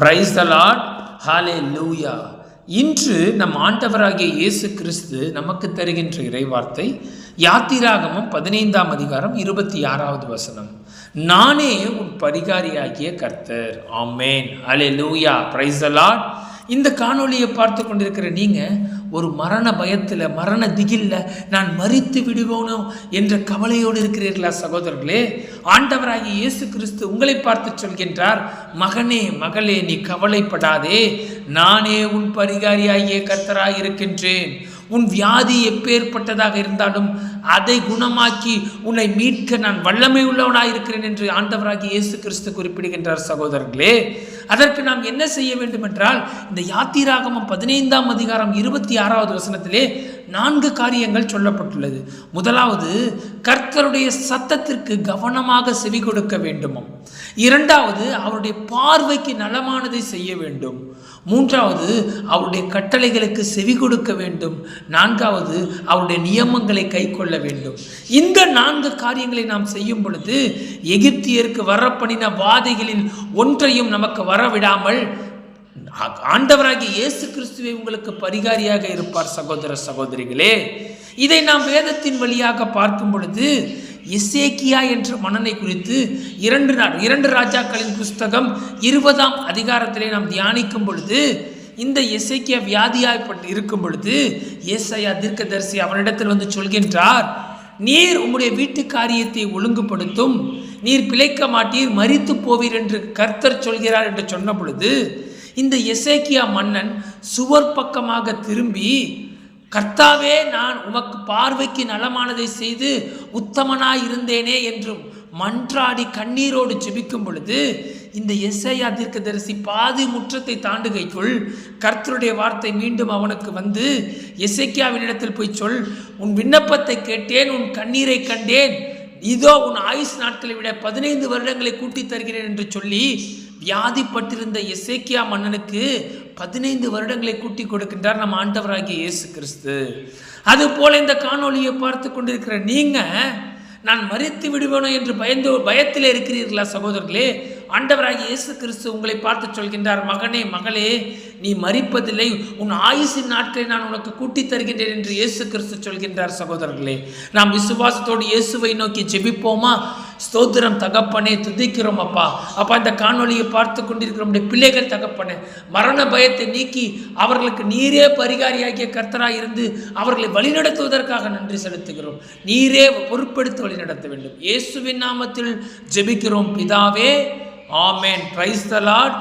Praise the ஹாலே லூயா இன்று நம் ஆண்டவராகிய இயேசு கிறிஸ்து நமக்கு தருகின்ற இறைவார்த்தை யாத்திராகமம் பதினைந்தாம் அதிகாரம் இருபத்தி ஆறாவது வசனம். நானே உன் பரிகாரியாகிய கர்த்தர். ஆமேன். அலே லூயா பிரைஸ் த இந்த காணொளியை பார்த்து கொண்டிருக்கிற நீங்கள் ஒரு மரண பயத்தில் மரண திகில்ல நான் மறித்து விடுவோனோ என்ற கவலையோடு இருக்கிறீர்களா சகோதரர்களே? ஆண்டவராகிய இயேசு கிறிஸ்து உங்களை பார்த்து சொல்கின்றார் மகனே மகளே நீ கவலைப்படாதே. நானே உன் பரிகாரியாகிய கர்த்தராக இருக்கின்றேன் உன் வியாதி எப்பேற்பட்டதாக இருந்தாலும் அதை குணமாக்கி உன்னை மீட்க நான் வல்லமை உள்ளவனாக இருக்கிறேன் என்று ஆண்டவராகி இயேசு கிறிஸ்து குறிப்பிடுகின்றார் சகோதரர்களே. அதற்கு நாம் என்ன செய்ய வேண்டும் என்றால் இந்த யாத்திராகமம் பதினைந்தாம் அதிகாரம் இருபத்தி ஆறாவது வசனத்திலே நான்கு காரியங்கள் சொல்லப்பட்டுள்ளது. முதலாவது கர்த்தருடைய சத்தத்திற்கு கவனமாக செவி கொடுக்க வேண்டுமோ? இரண்டாவது அவருடைய பார்வைக்கு நலமானதை செய்ய வேண்டும். மூன்றாவது அவருடைய கட்டளைகளுக்கு செவி கொடுக்க வேண்டும். நான்காவது அவருடைய நியமங்களை கை கொள்ள வேண்டும். இந்த நான்கு காரியங்களை நாம் செய்யும் பொழுது எகிப்தியருக்கு வரப்பணின வாதைகளில் ஒன்றையும் நமக்கு வரவிடாமல் ஆண்டவராகிய இயேசு கிறிஸ்துவை உங்களுக்கு பரிகாரியாக இருப்பார் சகோதர சகோதரிகளே. இதை நாம் வேதத்தின் வழியாக பார்க்கும் பொழுது இசேக்கியா என்ற மன்னனை குறித்து இரண்டு நாள் இரண்டு ராஜாக்களின் புஸ்தகம் இருபதாம் அதிகாரத்திலே நாம் தியானிக்கும் பொழுது இந்த எசேக்கியா வியாதியாய்ப்பட்டு இருக்கும் பொழுது ஏசையா தீர்க்கதரிசி அவனிடத்தில் வந்து சொல்கின்றார் நீர் உம்முடைய வீட்டு காரியத்தை ஒழுங்குபடுத்தும் நீர் பிழைக்க மாட்டீர் மறித்து போவீர் என்று கர்த்தர் சொல்கிறார் என்று சொன்ன பொழுது இந்த எசேக்கியா மன்னன் சுவர் பக்கமாக திரும்பி கர்த்தாவே நான் உமக்கு பார்வைக்கு நலமானதை செய்து உத்தமனாய் இருந்தேனே என்றும் மன்றாடி கண்ணீரோடு ஜெபிக்கும் பொழுது இந்த எஸ்ஐயா தீர்க்கதரிசி பாதி முற்றத்தை தாண்டுகைக்குள் கர்த்தருடைய வார்த்தை மீண்டும் அவனுக்கு வந்து எசைக்கியாவினிடத்தில் போய் சொல் உன் விண்ணப்பத்தை கேட்டேன் உன் கண்ணீரை கண்டேன். இதோ உன் ஆயுஷ் நாட்களை விட பதினைந்து வருடங்களை கூட்டி தருகிறேன் என்று சொல்லி வியாதிப்பட்டிருந்த எசேக்கியா மன்னனுக்கு பதினைந்து வருடங்களை கூட்டி கொடுக்கின்றார் நம் ஆண்டவராகிய இயேசு கிறிஸ்து. அது போல இந்த காணொலியை பார்த்து கொண்டிருக்கிற நீங்கள் நான் மறித்து விடுவேனோ என்று பயந்து பயத்தில் இருக்கிறீர்களா சகோதரர்களே? ஆண்டவராகிய இயேசு கிறிஸ்து உங்களை பார்த்து சொல்கின்றார் மகனே மகளே நீ மறிப்பதில்லை உன் ஆயுசின் நாட்களை நான் உனக்கு கூட்டி தருகின்றேன் என்று இயேசு கிறிஸ்து சொல்கின்றார் சகோதரர்களே. நாம் விசுவாசத்தோடு இயேசுவை நோக்கி ஜெபிப்போமா? ஸ்தோத்திரம் தகப்பனே துதிக்கிறோம் அப்பா. அப்பா இந்த காணொலியை பார்த்து கொண்டிருக்கிற நம்முடைய பிள்ளைகள் தகப்பனே மரண பயத்தை நீக்கி அவர்களுக்கு நீரே பரிகாரியாகிய கர்த்தராக இருந்து அவர்களை வழிநடத்துவதற்காக நன்றி செலுத்துகிறோம். நீரே பொறுப்பெடுத்து வழிநடத்த வேண்டும். இயேசுவின் நாமத்தில் ஜெபிக்கிறோம். பிதாவே ஆமேன். Price hall